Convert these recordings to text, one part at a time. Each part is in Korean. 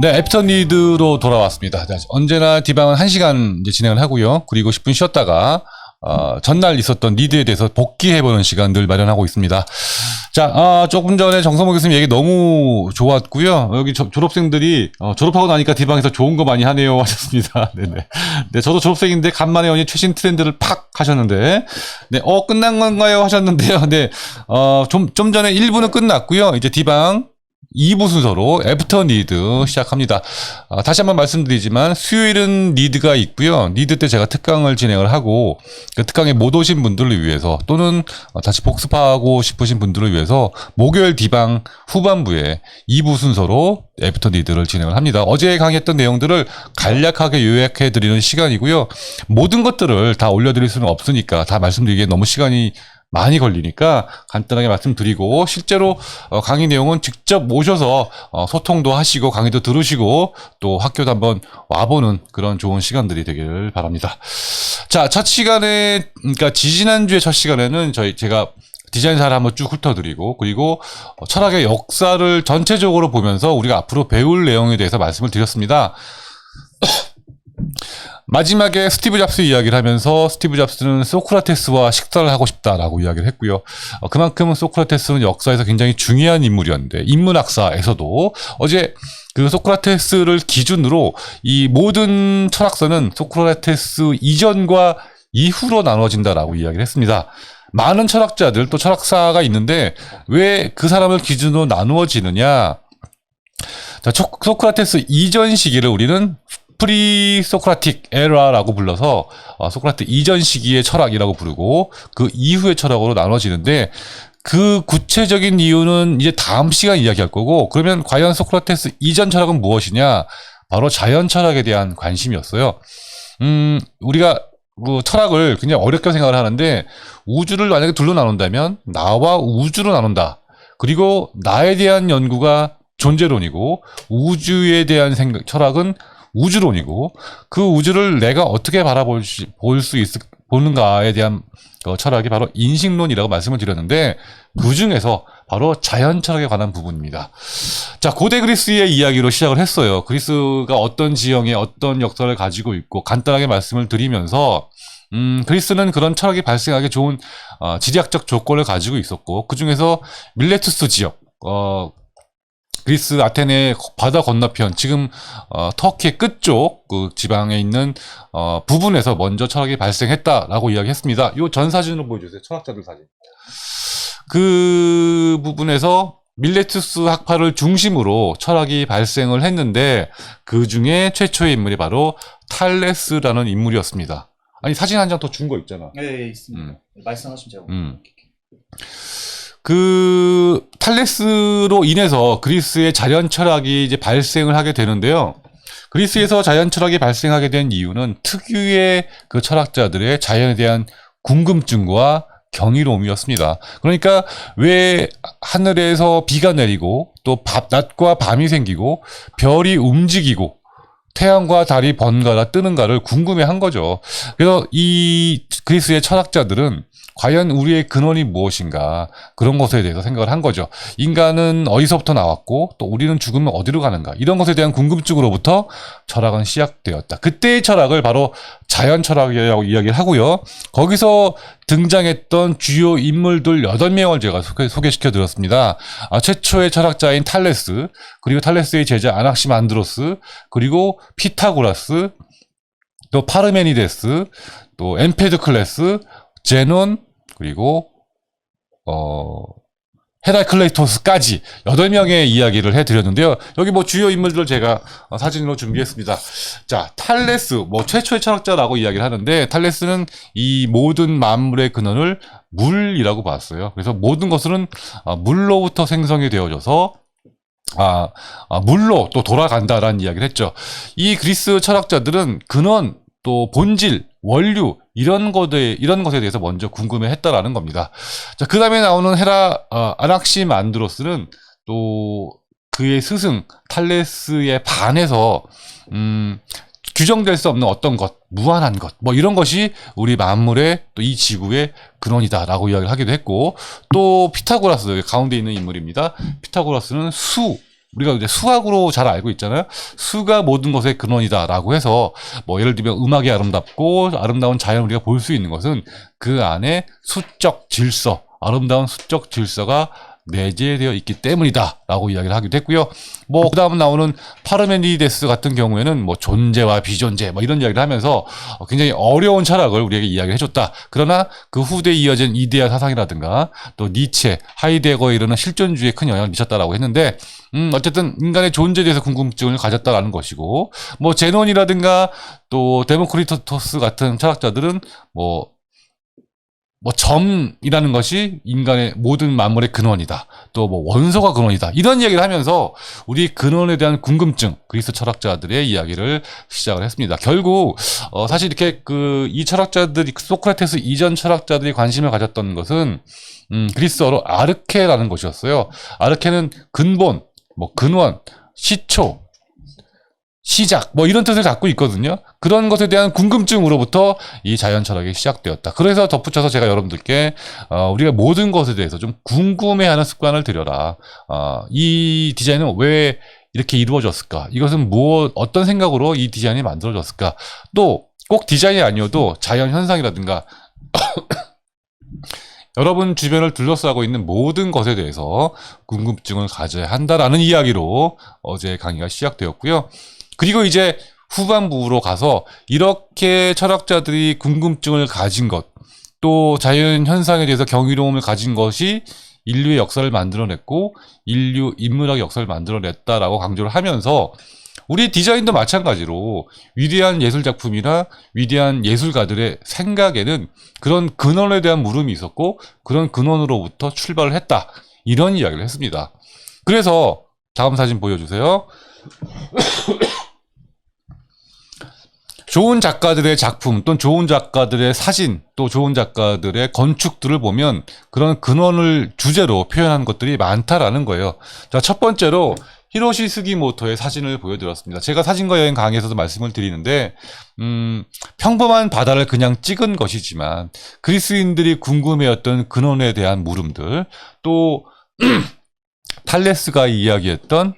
네, 애프터 니드로 돌아왔습니다. 자, 언제나 디방은 1시간 이제 진행을 하고요. 그리고 10분 쉬었다가 어, 전날 있었던 리드에 대해서 복귀해보는 시간 늘 마련하고 있습니다. 자, 아, 조금 전에 정성모 교수님 얘기 너무 좋았고요. 여기 저- 졸업생들이 어, 졸업하고 나니까 디방에서 좋은 거 많이 하네요 하셨습니다. 네네. 네, 저도 졸업생인데 간만에 언니 최신 트렌드를 팍 하셨는데, 네, 어, 끝난 건가요 하셨는데요. 네, 어, 좀, 좀 전에 1부는 끝났고요. 이제 디방 2부 순서로 애프터 니드 시작합니다. 아, 다시 한번 말씀드리지만 수요일은 니드가 있고요. 니드 때 제가 특강을 진행을 하고 그 특강에 못 오신 분들을 위해서 또는 어, 다시 복습하고 싶으신 분들을 위해서 목요일 디방 후반부에 2부 순서로 애프터 니드를 진행을 합니다. 어제 강의했던 내용들을 간략하게 요약해 드리는 시간이고요. 모든 것들을 다 올려드릴 수는 없으니까 다 말씀드리기에 너무 시간이 많이 걸리니까 간단하게 말씀드리고 실제로 어, 강의 내용은 직접 모셔서 어, 소통도 하시고 강의도 들으시고 또 학교도 한번 와보는 그런 좋은 시간들이 되기를 바랍니다. 자, 첫 시간에 그러니까 지지난주에 첫 시간에는 저희 제가 디자인사를 한번 쭉 훑어드리고 그리고 어, 철학의 역사를 전체적으로 보면서 우리가 앞으로 배울 내용에 대해서 말씀을 드렸습니다. 마지막에 스티브 잡스 이야기를 하면서 스티브 잡스는 소크라테스와 식사를 하고 싶다라고 이야기를 했고요. 어, 그만큼 소크라테스는 역사에서 굉장히 중요한 인물이었는데 인문학사에서도 어제 그 소크라테스를 기준으로 이 모든 철학서는 소크라테스 이전과 이후로 나눠진다라고 이야기를 했습니다. 많은 철학자들 또 철학사가 있는데 왜 그 사람을 기준으로 나누어지느냐? 자, 초- 소크라테스 이전 시기를 우리는 프리 소크라틱 에라라고 불러서 어, 소크라테 이전 시기의 철학이라고 부르고 그 이후의 철학으로 나눠지는데 그 구체적인 이유는 이제 다음 시간 이야기할 거고 그러면 과연 소크라테스 이전 철학은 무엇이냐? 바로 자연 철학에 대한 관심이었어요. 음, 우리가 그 철학을 굉장히 어렵게 생각을 하는데 우주를 만약에 둘로 나눈다면 나와 우주로 나눈다. 그리고 나에 대한 연구가 존재론이고 우주에 대한 생각 철학은 우주론이고 그 우주를 내가 어떻게 바라볼 수 있을 보는가에 대한 어, 철학이 바로 인식론이라고 말씀을 드렸는데 그 중에서 바로 자연 철학에 관한 부분입니다. 자, 고대 그리스의 이야기로 시작을 했어요. 그리스가 어떤 지형에 어떤 역사를 가지고 있고 간단하게 말씀을 드리면서 음, 그리스는 그런 철학이 발생하기 좋은 어, 지리학적 조건을 가지고 있었고 그 중에서 밀레투스 지역, 어, 그리스 아테네 바다 건너편 지금 어, 터키 끝쪽 그 지방에 있는 어, 부분에서 먼저 철학이 발생했다라고 이야기했습니다. 이 전 사진으로 보여주세요. 철학자들 사진. 그 부분에서 밀레투스 학파를 중심으로 철학이 발생을 했는데 그 중에 최초의 인물이 바로 탈레스라는 인물이었습니다. 아니 사진 한 장 더 준 거 있잖아. 네, 예, 있습니다. 음. 말씀하시면 제가 음. 그 탈레스로 인해서 그리스의 자연 철학이 이제 발생을 하게 되는데요. 그리스에서 자연 철학이 발생하게 된 이유는 특유의 그 철학자들의 자연에 대한 궁금증과 경이로움이었습니다. 그러니까 왜 하늘에서 비가 내리고 또 밤- 낮과 밤이 생기고 별이 움직이고 태양과 달이 번갈아 뜨는가를 궁금해 한 거죠. 그래서 이 그리스의 철학자들은 과연 우리의 근원이 무엇인가 그런 것에 대해서 생각을 한 거죠. 인간은 어디서부터 나왔고 또 우리는 죽으면 어디로 가는가 이런 것에 대한 궁금증으로부터 철학은 시작되었다. 그때의 철학을 바로 자연 철학이라고 이야기를 하고요. 거기서 등장했던 주요 인물들 8명을 제가 소개, 소개시켜 드렸습니다. 아, 최초의 철학자인 탈레스, 그리고 탈레스의 제자 아낙시만드로스, 그리고 피타고라스, 또 파르메니데스, 또 엠페드클레스, 제논, 그리고 어 헤라클레이토스까지 8명의 이야기를 해드렸는데요. 여기 뭐 주요 인물들을 제가 어, 사진으로 준비했습니다. 자, 탈레스, 뭐 최초의 철학자라고 이야기를 하는데, 탈레스는 이 모든 만물의 근원을 물이라고 봤어요. 그래서 모든 것은 어, 물로부터 생성이 되어져서 아, 아, 물로 또 돌아간다라는 이야기를 했죠. 이 그리스 철학자들은 근원, 또 본질, 원류 이런 것에 이런 것에 대해서 먼저 궁금해했다라는 겁니다. 자, 그 다음에 나오는 헤라 어, 아낙시만드로스는 또 그의 스승 탈레스에 반해서 음, 규정될 수 없는 어떤 것, 무한한 것, 뭐 이런 것이 우리 만물의 또 이 지구의 근원이다라고 이야기를 하기도 했고 또 피타고라스 가운데 있는 인물입니다. 피타고라스는 수, 우리가 이제 수학으로 잘 알고 있잖아요. 수가 모든 것의 근원이다라고 해서 뭐 예를 들면 음악이 아름답고 아름다운 자연 우리가 볼 수 있는 것은 그 안에 수적 질서, 아름다운 수적 질서가 내재되어 있기 때문이다라고 이야기를 하기도 했고요. 뭐 그다음 나오는 파르메니데스 같은 경우에는 뭐 존재와 비존재 뭐 이런 이야기를 하면서 어, 굉장히 어려운 철학을 우리에게 이야기를 해줬다. 그러나 그 후대에 이어진 이데아 사상이라든가 또 니체, 하이데거에 이르는 실존주의에 큰 영향을 미쳤다라고 했는데 음 어쨌든 인간의 존재에 대해서 궁금증을 가졌다라는 것이고 뭐 제논이라든가 또 데모크리토스 같은 철학자들은 뭐 뭐 점이라는 것이 인간의 모든 만물의 근원이다. 또 뭐 원소가 근원이다. 이런 이야기를 하면서 우리 근원에 대한 궁금증 그리스 철학자들의 이야기를 시작을 했습니다. 결국 어 사실 이렇게 그 이 철학자들이 소크라테스 이전 철학자들이 관심을 가졌던 것은 음 그리스어로 아르케라는 것이었어요. 아르케는 근본, 뭐 근원, 시초, 시작 뭐 이런 뜻을 갖고 있거든요. 그런 것에 대한 궁금증으로부터 이 자연 철학이 시작되었다. 그래서 덧붙여서 제가 여러분들께 어, 우리가 모든 것에 대해서 좀 궁금해하는 습관을 들여라. 어, 이 디자인은 왜 이렇게 이루어졌을까? 이것은 무엇 어떤 생각으로 이 디자인이 만들어졌을까? 또 꼭 디자인이 아니어도 자연 현상이라든가 여러분 주변을 둘러싸고 있는 모든 것에 대해서 궁금증을 가져야 한다라는 이야기로 어제 강의가 시작되었고요. 그리고 이제 후반부로 가서 이렇게 철학자들이 궁금증을 가진 것, 또 자연 현상에 대해서 경이로움을 가진 것이 인류의 역사를 만들어냈고 인류 인문학의 역사를 만들어냈다라고 강조를 하면서 우리 디자인도 마찬가지로 위대한 예술 작품이나 위대한 예술가들의 생각에는 그런 근원에 대한 물음이 있었고 그런 근원으로부터 출발을 했다. 이런 이야기를 했습니다. 그래서 다음 사진 보여주세요. 좋은 작가들의 작품 또는 좋은 작가들의 사진 또 좋은 작가들의 건축들을 보면 그런 근원을 주제로 표현한 것들이 많다라는 거예요. 자, 첫 번째로 히로시 스기모토의 사진을 보여드렸습니다. 제가 사진과 여행 강의에서도 말씀을 드리는데, 음, 평범한 바다를 그냥 찍은 것이지만, 그리스인들이 궁금해했던 근원에 대한 물음들, 또, 탈레스가 이야기했던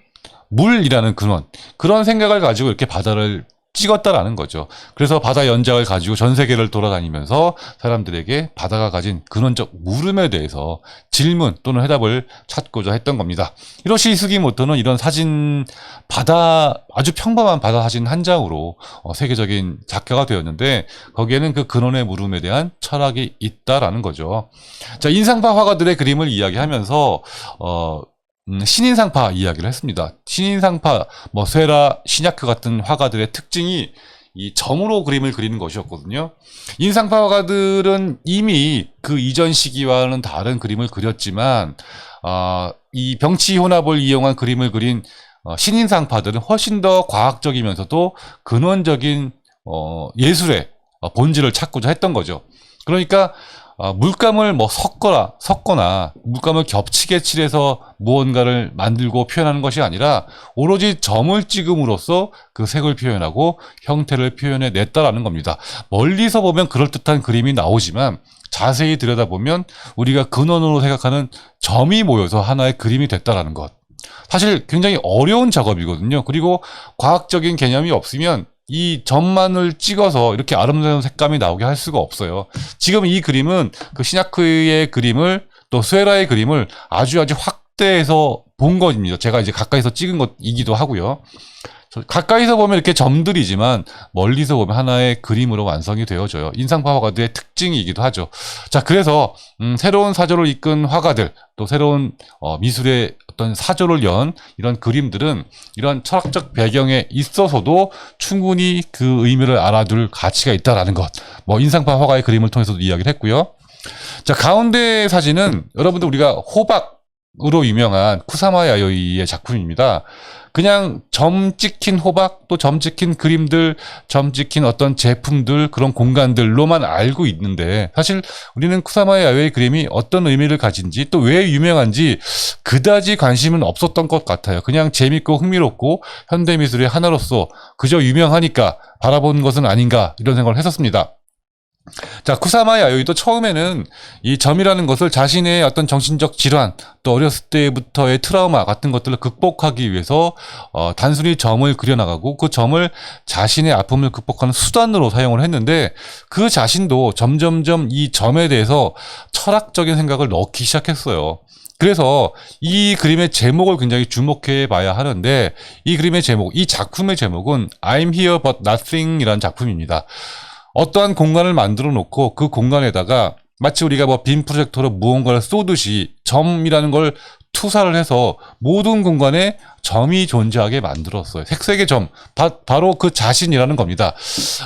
물이라는 근원, 그런 생각을 가지고 이렇게 바다를 찍었다라는 거죠. 그래서 바다 연작을 가지고 전 세계를 돌아다니면서 사람들에게 바다가 가진 근원적 물음에 대해서 질문 또는 해답을 찾고자 했던 겁니다. 히로시 스기모토는 이런 사진 바다 아주 평범한 바다 사진 한 장으로 어, 세계적인 작가가 되었는데 거기에는 그 근원의 물음에 대한 철학이 있다라는 거죠. 자 인상파 화가들의 그림을 이야기하면서 어, 음, 신인상파 이야기를 했습니다. 신인상파, 뭐 세라, 시냐크 같은 화가들의 특징이 이 점으로 그림을 그리는 것이었거든요. 인상파 화가들은 이미 그 이전 시기와는 다른 그림을 그렸지만, 아, 이 병치 혼합을 이용한 그림을 그린 어, 신인상파들은 훨씬 더 과학적이면서도 근원적인 어, 예술의 어, 본질을 찾고자 했던 거죠. 그러니까 어, 물감을 뭐 섞거나 섞거나 물감을 겹치게 칠해서 무언가를 만들고 표현하는 것이 아니라 오로지 점을 찍음으로써 그 색을 표현하고 형태를 표현해 냈다라는 겁니다. 멀리서 보면 그럴듯한 그림이 나오지만 자세히 들여다보면 우리가 근원으로 생각하는 점이 모여서 하나의 그림이 됐다라는 것. 사실 굉장히 어려운 작업이거든요. 그리고 과학적인 개념이 없으면 이 점만을 찍어서 이렇게 아름다운 색감이 나오게 할 수가 없어요. 지금 이 그림은 그 시나크의 그림을 또 스웨라의 그림을 아주 아주 확대해서 본 것입니다. 제가 이제 가까이서 찍은 것이기도 하고요. 가까이서 보면 이렇게 점들이지만 멀리서 보면 하나의 그림으로 완성이 되어져요. 인상파 화가들의 특징이기도 하죠. 자, 그래서 음, 새로운 사조를 이끈 화가들 또 새로운 어, 미술의 어떤 사조를 연 이런 그림들은 이런 철학적 배경에 있어서도 충분히 그 의미를 알아둘 가치가 있다라는 것. 뭐 인상파 화가의 그림을 통해서도 이야기를 했고요. 자, 가운데 사진은 여러분들 우리가 호박 으로 유명한 쿠사마 야요이의 작품입니다. 그냥 점 찍힌 호박 또 점 찍힌 그림들 점 찍힌 어떤 제품들 그런 공간들로만 알고 있는데 사실 우리는 쿠사마 야요의 그림이 어떤 의미를 가진지 또 왜 유명한지 그다지 관심은 없었던 것 같아요. 그냥 재밌고 흥미롭고 현대미술의 하나로서 그저 유명하니까 바라본 것은 아닌가 이런 생각을 했었습니다. 자, 쿠사마 야요이도 처음에는 이 점이라는 것을 자신의 어떤 정신적 질환, 또 어렸을 때부터의 트라우마 같은 것들을 극복하기 위해서 어, 단순히 점을 그려나가고 그 점을 자신의 아픔을 극복하는 수단으로 사용을 했는데 그 자신도 점점점 이 점에 대해서 철학적인 생각을 넣기 시작했어요. 그래서 이 그림의 제목을 굉장히 주목해 봐야 하는데 이 그림의 제목, 이 작품의 제목은 I'm here but nothing이라는 작품입니다. 어떠한 공간을 만들어 놓고 그 공간에다가 마치 우리가 뭐 빔 프로젝터로 무언가를 쏘듯이 점이라는 걸 투사를 해서 모든 공간에 점이 존재하게 만들었어요. 색색의 점, 바, 로그 자신이라는 겁니다.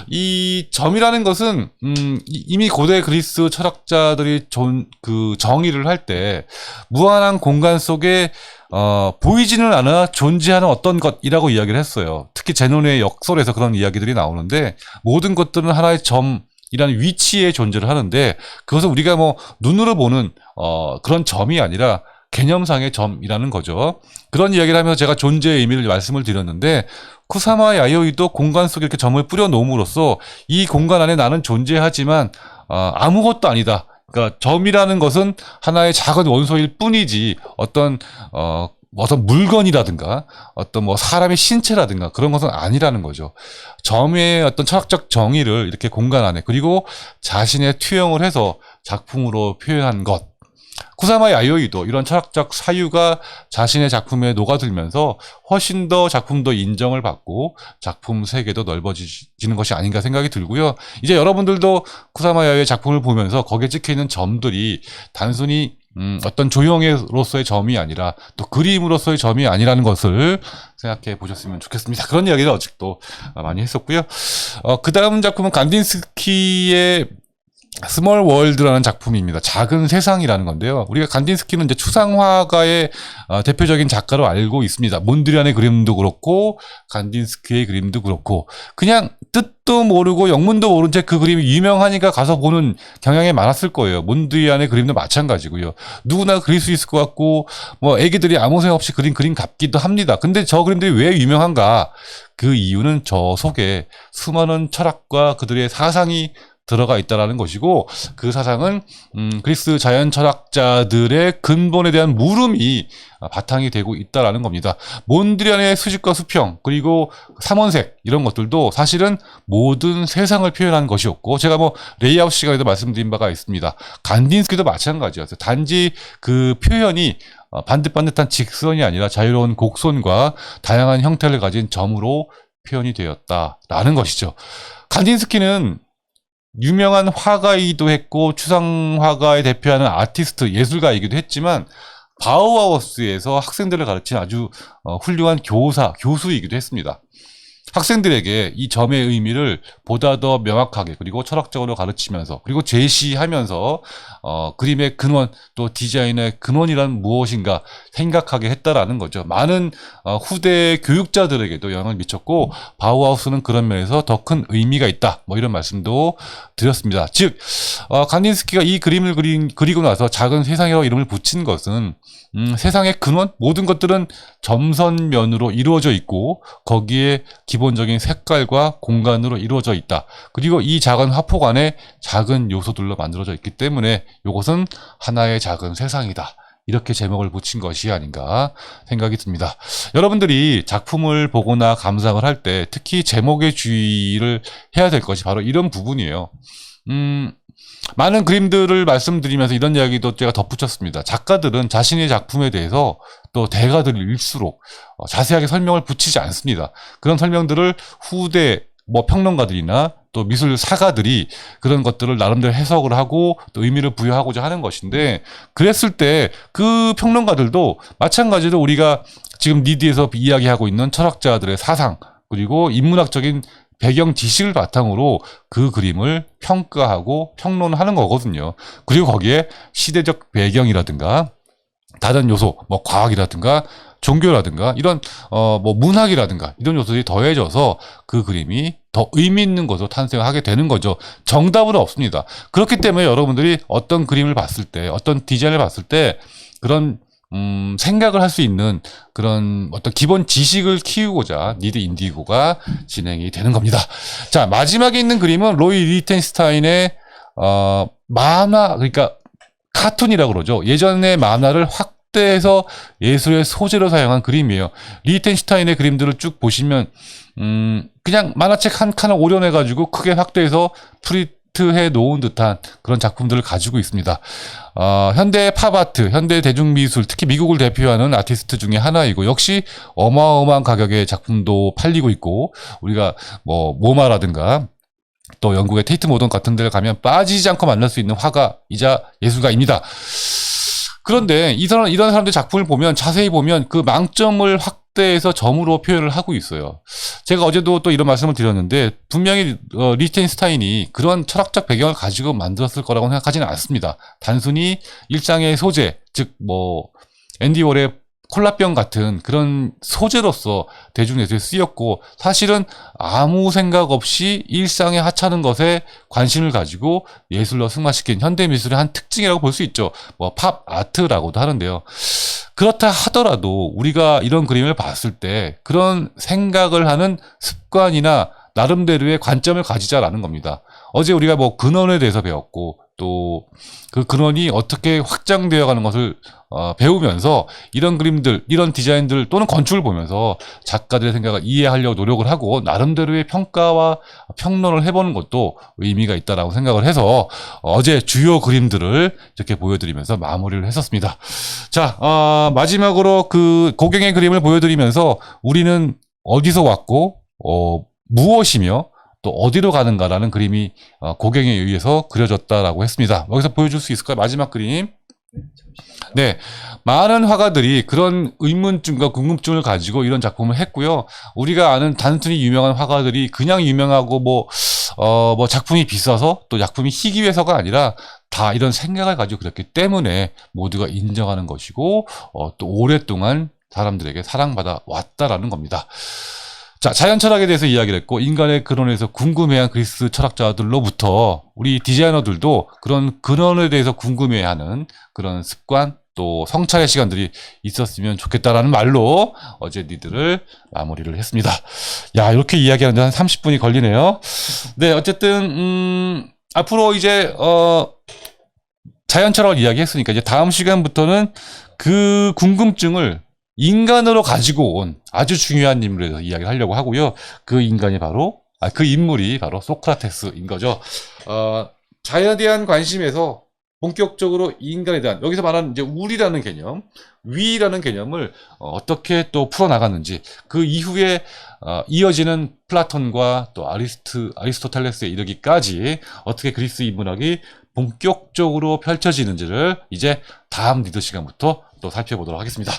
이 점이라는 것은 음, 이- 이미 고대 그리스 철학자들이 존, 그 정의를 할 때 무한한 공간 속에 어, 보이지는 않아 존재하는 어떤 것이라고 이야기를 했어요. 특히 제논의 역설에서 그런 이야기들이 나오는데 모든 것들은 하나의 점 이라는 위치에 존재를 하는데 그것은 우리가 뭐 눈으로 보는 어, 그런 점이 아니라 개념상의 점이라는 거죠. 그런 이야기를 하면서 제가 존재의 의미를 말씀을 드렸는데 쿠사마 야요이도 공간 속에 이렇게 점을 뿌려 놓음으로써 이 공간 안에 나는 존재하지만 어, 아무것도 아니다. 그러니까 점이라는 것은 하나의 작은 원소일 뿐이지 어떤 어 어떤 물건이라든가 어떤 뭐 사람의 신체라든가 그런 것은 아니라는 거죠. 점의 어떤 철학적 정의를 이렇게 공간 안에 그리고 자신의 투영을 해서 작품으로 표현한 것. 쿠사마 야요이도 이런 철학적 사유가 자신의 작품에 녹아들면서 훨씬 더 작품도 인정을 받고 작품 세계도 넓어지는 것이 아닌가 생각이 들고요. 이제 여러분들도 쿠사마 야요의 작품을 보면서 거기에 찍혀 있는 점들이 단순히 음, 어떤 조형으로서의 점이 아니라 또 그림으로서의 점이 아니라는 것을 생각해 보셨으면 좋겠습니다. 그런 이야기를 어직도 많이 했었고요. 어, 그 다음 작품은 간딘스키의 스몰 월드라는 작품입니다. 작은 세상이라는 건데요. 우리가 간딘스키는 이제 추상화가의 어, 대표적인 작가로 알고 있습니다. 몬드리안의 그림도 그렇고 간딘스키의 그림도 그렇고 그냥 뜻도 모르고 영문도 모른 채 그 그림이 유명하니까 가서 보는 경향이 많았을 거예요. 몬드리안의 그림도 마찬가지고요. 누구나 그릴 수 있을 것 같고 뭐 애기들이 아무 생각 없이 그린 그림 같기도 합니다. 근데 저 그림들이 왜 유명한가? 그 이유는 저 속에 수많은 철학과 그들의 사상이 들어가 있다라는 것이고 그 사상은 음, 그리스 자연 철학자들의 근본에 대한 물음이 바탕이 되고 있다라는 겁니다. 몬드리안의 수직과 수평 그리고 삼원색 이런 것들도 사실은 모든 세상을 표현한 것이었고 제가 뭐 레이아웃 시간에도 말씀드린 바가 있습니다. 간딘스키도 마찬가지였어요. 단지 그 표현이 어, 반듯반듯한 직선이 아니라 자유로운 곡선과 다양한 형태를 가진 점으로 표현이 되었다라는 것이죠. 간딘스키는 유명한 화가이기도 했고 추상 화가에 대표하는 아티스트 예술가이기도 했지만 바우하우스에서 학생들을 가르친 아주 어, 훌륭한 교사 교수이기도 했습니다. 학생들에게 이 점의 의미를 보다 더 명확하게 그리고 철학적으로 가르치면서 그리고 제시하면서 어, 그림의 근원 또 디자인의 근원이란 무엇인가 생각하게 했다라는 거죠. 많은 어, 후대 교육자들에게도 영향을 미쳤고 바우하우스는 그런 면에서 더 큰 의미가 있다. 뭐 이런 말씀도 드렸습니다. 즉 어, 간딘스키가 이 그림을 그린, 그리고 나서 작은 세상이라고 이름을 붙인 것은 음, 세상의 근원 모든 것들은 점선면으로 이루어져 있고 거기에 기본 적인 색깔과 공간으로 이루어져 있다. 그리고 이 작은 화폭 안에 작은 요소들로 만들어져 있기 때문에 이것은 하나의 작은 세상이다. 이렇게 제목을 붙인 것이 아닌가 생각이 듭니다. 여러분들이 작품을 보거나 감상을 할 때 특히 제목에 주의를 해야 될 것이 바로 이런 부분이에요. 음, 많은 그림들을 말씀드리면서 이런 이야기도 제가 덧붙였습니다. 작가들은 자신의 작품에 대해서 또 대가들일수록 어, 자세하게 설명을 붙이지 않습니다. 그런 설명들을 후대 뭐 평론가들이나 또 미술 사가들이 그런 것들을 나름대로 해석을 하고 또 의미를 부여하고자 하는 것인데 그랬을 때 그 평론가들도 마찬가지로 우리가 지금 니디에서 이야기하고 있는 철학자들의 사상 그리고 인문학적인 배경 지식을 바탕으로 그 그림을 평가하고 평론하는 거거든요. 그리고 거기에 시대적 배경이라든가 다른 요소, 뭐 과학이라든가 종교라든가 이런 어 뭐 문학이라든가 이런 요소들이 더해져서 그 그림이 더 의미 있는 것으로 탄생하게 되는 거죠. 정답은 없습니다. 그렇기 때문에 여러분들이 어떤 그림을 봤을 때, 어떤 디자인을 봤을 때 그런 음, 생각을 할 수 있는 그런 어떤 기본 지식을 키우고자 니드 인디고가 진행이 되는 겁니다. 자, 마지막에 있는 그림은 로이 리텐스타인의 어, 만화, 그러니까 카툰이라고 그러죠. 예전의 만화를 확대해서 예술의 소재로 사용한 그림이에요. 리텐슈타인의 그림들을 쭉 보시면, 음, 그냥 만화책 한 칸을 오려내가지고 크게 확대해서 프리 트해 놓은 듯한 그런 작품들을 가지고 있습니다. 어, 현대 팝아트, 현대 대중미술, 특히 미국을 대표하는 아티스트 중에 하나이고, 역시 어마어마한 가격의 작품도 팔리고 있고, 우리가 뭐, 모마라든가, 또 영국의 테이트 모던 같은 데를 가면 빠지지 않고 만날 수 있는 화가이자 예술가입니다. 그런데 이 사람, 이런 사람들 작품을 보면 자세히 보면 그 망점을 확 대해서 점으로 표현을 하고 있어요. 제가 어제도 또 이런 말씀을 드렸는데 분명히 어, 리텐스타인이 그런 철학적 배경을 가지고 만들었을 거라고 생각하지는 않습니다. 단순히 일상의 소재, 즉 뭐 앤디 월의 콜라병 같은 그런 소재로서 대중예술에 쓰였고 사실은 아무 생각 없이 일상에 하찮은 것에 관심을 가지고 예술로 승화시킨 현대미술의 한 특징이라고 볼 수 있죠. 뭐 팝 아트라고도 하는데요. 그렇다 하더라도 우리가 이런 그림을 봤을 때 그런 생각을 하는 습관이나 나름대로의 관점을 가지자라는 겁니다. 어제 우리가 뭐 근원에 대해서 배웠고 또 그 근원이 어떻게 확장되어 가는 것을 어, 배우면서 이런 그림들, 이런 디자인들 또는 건축을 보면서 작가들의 생각을 이해하려고 노력을 하고 나름대로의 평가와 평론을 해보는 것도 의미가 있다라고 생각을 해서 어제 주요 그림들을 이렇게 보여드리면서 마무리를 했었습니다. 자, 어, 마지막으로 그 고경의 그림을 보여드리면서 우리는 어디서 왔고, 어, 무엇이며 또 어디로 가는가라는 그림이 어, 고경에 의해서 그려졌다라고 했습니다. 여기서 보여줄 수 있을까요? 마지막 그림. 네. 많은 화가들이 그런 의문점과 궁금증을 가지고 이런 작품을 했고요. 우리가 아는 단순히 유명한 화가들이 그냥 유명하고 뭐, 어, 뭐 작품이 비싸서 또 작품이 희귀해서가 아니라 다 이런 생각을 가지고 그렸기 때문에 모두가 인정하는 것이고, 어, 또 오랫동안 사람들에게 사랑받아 왔다라는 겁니다. 자, 자연 철학에 대해서 이야기를 했고, 인간의 근원에서 궁금해한 그리스 철학자들로부터 우리 디자이너들도 그런 근원에 대해서 궁금해하는 그런 습관, 또 성찰의 시간들이 있었으면 좋겠다라는 말로 어제 니들을 마무리를 했습니다. 야, 이렇게 이야기하는데 한 30분이 걸리네요. 네, 어쨌든, 음, 앞으로 이제, 어, 자연 철학을 이야기했으니까 이제 다음 시간부터는 그 궁금증을 인간으로 가지고 온 아주 중요한 인물에 대해서 이야기를 하려고 하고요. 그 인간이 바로, 아, 그 인물이 바로 소크라테스인 거죠. 어, 자연에 대한 관심에서 본격적으로 인간에 대한, 여기서 말하는 이제 우리라는 개념, 위라는 개념을 어, 어떻게 또 풀어나갔는지, 그 이후에 어, 이어지는 플라톤과 또 아리스트, 아리스토텔레스에 이르기까지 어떻게 그리스 인문학이 본격적으로 펼쳐지는지를 이제 다음 리더 시간부터 또 살펴보도록 하겠습니다.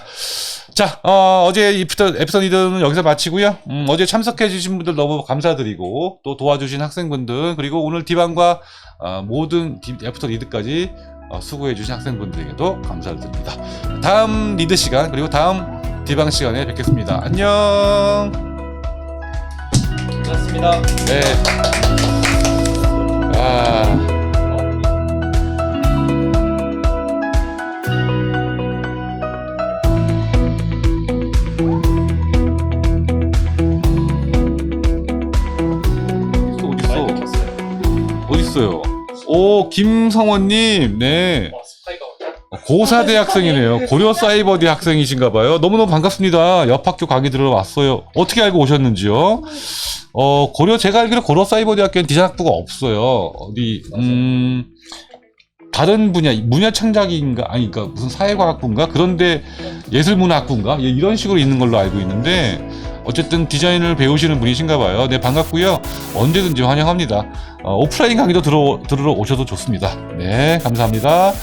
자, 어, 제 에피소드, 에피소드 리더는 여기서 마치고요. 음, 어제 참석해주신 분들 너무 감사드리고, 또 도와주신 학생분들, 그리고 오늘 디반과 어, 모든 디, 애프터 리드까지 어, 수고해주신 학생분들에게도 감사를 드립니다. 다음 리드 시간, 그리고 다음 디방 시간에 뵙겠습니다. 안녕! 고맙습니다. 네. 아. 어딨어요? 오, 김성원님, 네. 와, 스파이가 왔다. 고사 대 학생이네요. 고려 사이버대 학생이신가 봐요. 너무너무 반갑습니다. 옆 학교 강의 들어왔어요. 어떻게 알고 오셨는지요? 어, 고려, 제가 알기로 고려 사이버대 학교는 디자인 학부가 없어요. 어디, 음, 다른 분야, 문화 창작인가, 아니, 그니까 무슨 사회과학부인가? 그런데 예술문화학부인가? 예, 이런 식으로 있는 걸로 알고 있는데, 어쨌든 디자인을 배우시는 분이신가 봐요. 네, 반갑고요. 언제든지 환영합니다. 어, 오프라인 강의도 들어, 들으러 오셔도 좋습니다. 네, 감사합니다.